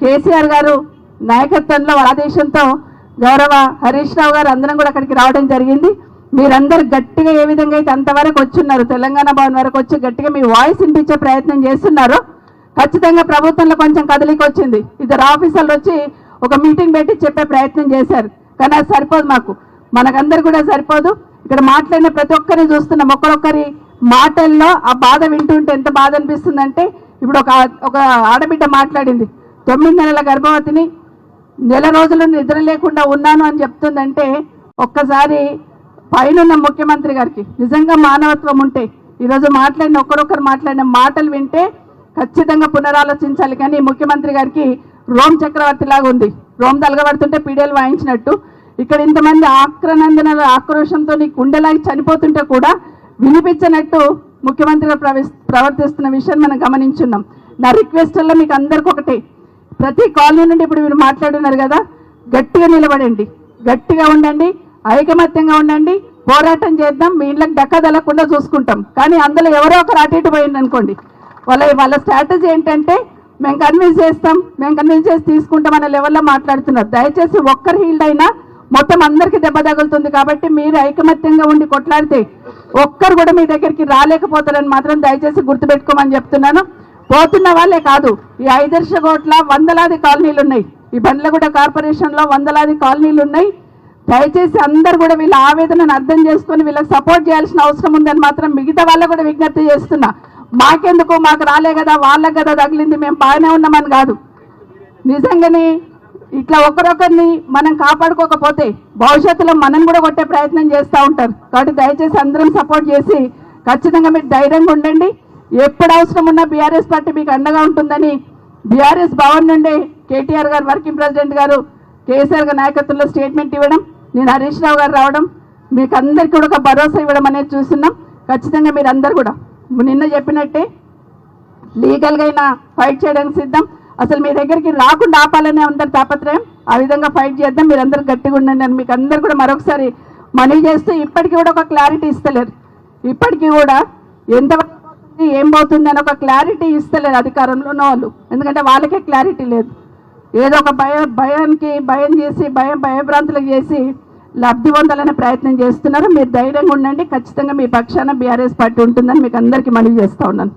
కేసీఆర్ గారు నాయకత్వంలో వాళ్ళ ఆదేశంతో గౌరవ హరీష్ రావు గారు అందరం కూడా అక్కడికి రావడం జరిగింది. మీరందరూ గట్టిగా ఏ విధంగా అయితే అంతవరకు వచ్చున్నారు తెలంగాణ భవన్ వరకు వచ్చి గట్టిగా మీ వాయిస్ వినిపించే ప్రయత్నం చేస్తున్నారు. ఖచ్చితంగా ప్రభుత్వంలో కొంచెం కదలిక వచ్చింది. ఇద్దరు ఆఫీసర్లు వచ్చి ఒక మీటింగ్ పెట్టి చెప్పే ప్రయత్నం చేశారు. కానీ అది సరిపోదు మాకు. మనకందరు కూడా సరిపోదు. ఇక్కడ మాట్లాడిన ప్రతి ఒక్కరిని చూస్తున్నాం. ఒక్కరొక్కరి మాటల్లో ఆ బాధ వింటుంటే ఎంత బాధ అనిపిస్తుందంటే ఇప్పుడు ఒక ఒక ఆడబిడ్డ మాట్లాడింది. తొమ్మిది నెలల గర్భవతిని నెల రోజులు నిద్ర లేకుండా ఉన్నాను అని చెప్తుందంటే ఒక్కసారి పైన ముఖ్యమంత్రి గారికి నిజంగా మానవత్వం ఉంటే ఈరోజు మాట్లాడిన ఒక్కరొక్కరు మాట్లాడిన మాటలు వింటే ఖచ్చితంగా పునరాలోచించాలి. కానీ ముఖ్యమంత్రి గారికి రోమ్ చక్రవర్తి లాగా ఉంది. రోమ్ తలగబడుతుంటే పీడియలు వాయించినట్టు. ఇక్కడ ఇంతమంది ఆక్రనందనల ఆక్రోషంతో నీ చనిపోతుంటే కూడా వినిపించినట్టు ముఖ్యమంత్రిగా ప్రవర్తిస్తున్న విషయం మనం గమనించున్నాం. నా రిక్వెస్ట్ వల్ల మీకు అందరికి ఒకటే ప్రతి కాలనీ నుండి ఇప్పుడు మీరు మాట్లాడున్నారు కదా గట్టిగా నిలబడండి. గట్టిగా ఉండండి ఐకమత్యంగా ఉండండి పోరాటం చేద్దాం మీ ఇళ్ళకి డక్క తలకుండా చూసుకుంటాం. కానీ అందులో ఎవరో ఒకరు అటు ఇటు పోయింది అనుకోండి. వాళ్ళ వాళ్ళ స్ట్రాటజీ ఏంటంటే మేము కన్విన్స్ చేస్తాం మేము కన్విన్స్ చేసి తీసుకుంటాం అనే లెవెల్లో మాట్లాడుతున్నారు. దయచేసి ఒక్కరు హీల్డ్ అయినా మొత్తం అందరికీ దెబ్బ తగులుతుంది కాబట్టి మీరు ఐకమత్యంగా ఉండి కొట్లాడితే ఒక్కరు కూడా మీ దగ్గరికి రాలేకపోతారని మాత్రం దయచేసి గుర్తుపెట్టుకోమని చెప్తున్నాను. పోతున్న వాళ్ళే కాదు ఈ ఐదర్శ కోట్ల వందలాది కాలనీలు ఉన్నాయి ఈ బండ్లగూడ కార్పొరేషన్లో వందలాది కాలనీలు ఉన్నాయి దయచేసి అందరు కూడా వీళ్ళ ఆవేదనను అర్థం చేసుకొని వీళ్ళకి సపోర్ట్ చేయాల్సిన అవసరం ఉందని మాత్రం మిగతా వాళ్ళకు కూడా విజ్ఞప్తి చేస్తున్నా. మాకెందుకు? మాకు రాలే కదా వాళ్ళకి కదా తగిలింది మేము బాగానే ఉన్నామని కాదు. నిజంగానే ఇట్లా ఒకరొకరిని మనం కాపాడుకోకపోతే భవిష్యత్తులో మనం కూడా కొట్టే ప్రయత్నం చేస్తూ ఉంటారు. కాబట్టి దయచేసి అందరం సపోర్ట్ చేసి ఖచ్చితంగా మీరు ధైర్యంగా ఉండండి. ఎప్పుడు అవసరం ఉన్నా బీఆర్ఎస్ పార్టీ మీకు అండగా ఉంటుందని బీఆర్ఎస్ భవన్ నుండి కేటీఆర్ గారు వర్కింగ్ ప్రెసిడెంట్ గారు కేసీఆర్ గారి నాయకత్వంలో స్టేట్మెంట్ ఇవ్వడం నేను హరీష్ రావు గారు రావడం మీకు అందరికీ కూడా ఒక భరోసా ఇవ్వడం అనేది చూస్తున్నాం. ఖచ్చితంగా మీరందరూ కూడా నిన్న చెప్పినట్టే లీగల్గా అయినా ఫైట్ చేయడానికి సిద్ధం. అసలు మీ దగ్గరికి రాకుండా ఆపాలనే అందరి తాపత్రయం. ఆ విధంగా ఫైట్ చేద్దాం. మీరు గట్టిగా ఉండండి అని మీకు అందరు కూడా మరొకసారి మనవి చేస్తూ ఇప్పటికీ కూడా ఒక క్లారిటీ ఇస్తలేరు. ఇప్పటికీ కూడా ఎంత ఏం పోతుంది అని ఒక క్లారిటీ ఇస్తలేదు అధికారంలో ఉన్న వాళ్ళు. ఎందుకంటే వాళ్ళకే క్లారిటీ లేదు. ఏదో ఒక భయ భయానికి భయం చేసి భయం భయభ్రాంతులకు చేసి లబ్ధి పొందాలనే ప్రయత్నం చేస్తున్నారు. మీరు ధైర్యంగా ఉండండి. ఖచ్చితంగా మీ పక్షాన బీఆర్ఎస్ పార్టీ ఉంటుందని మీకు అందరికీ మనవి చేస్తా ఉన్నాను.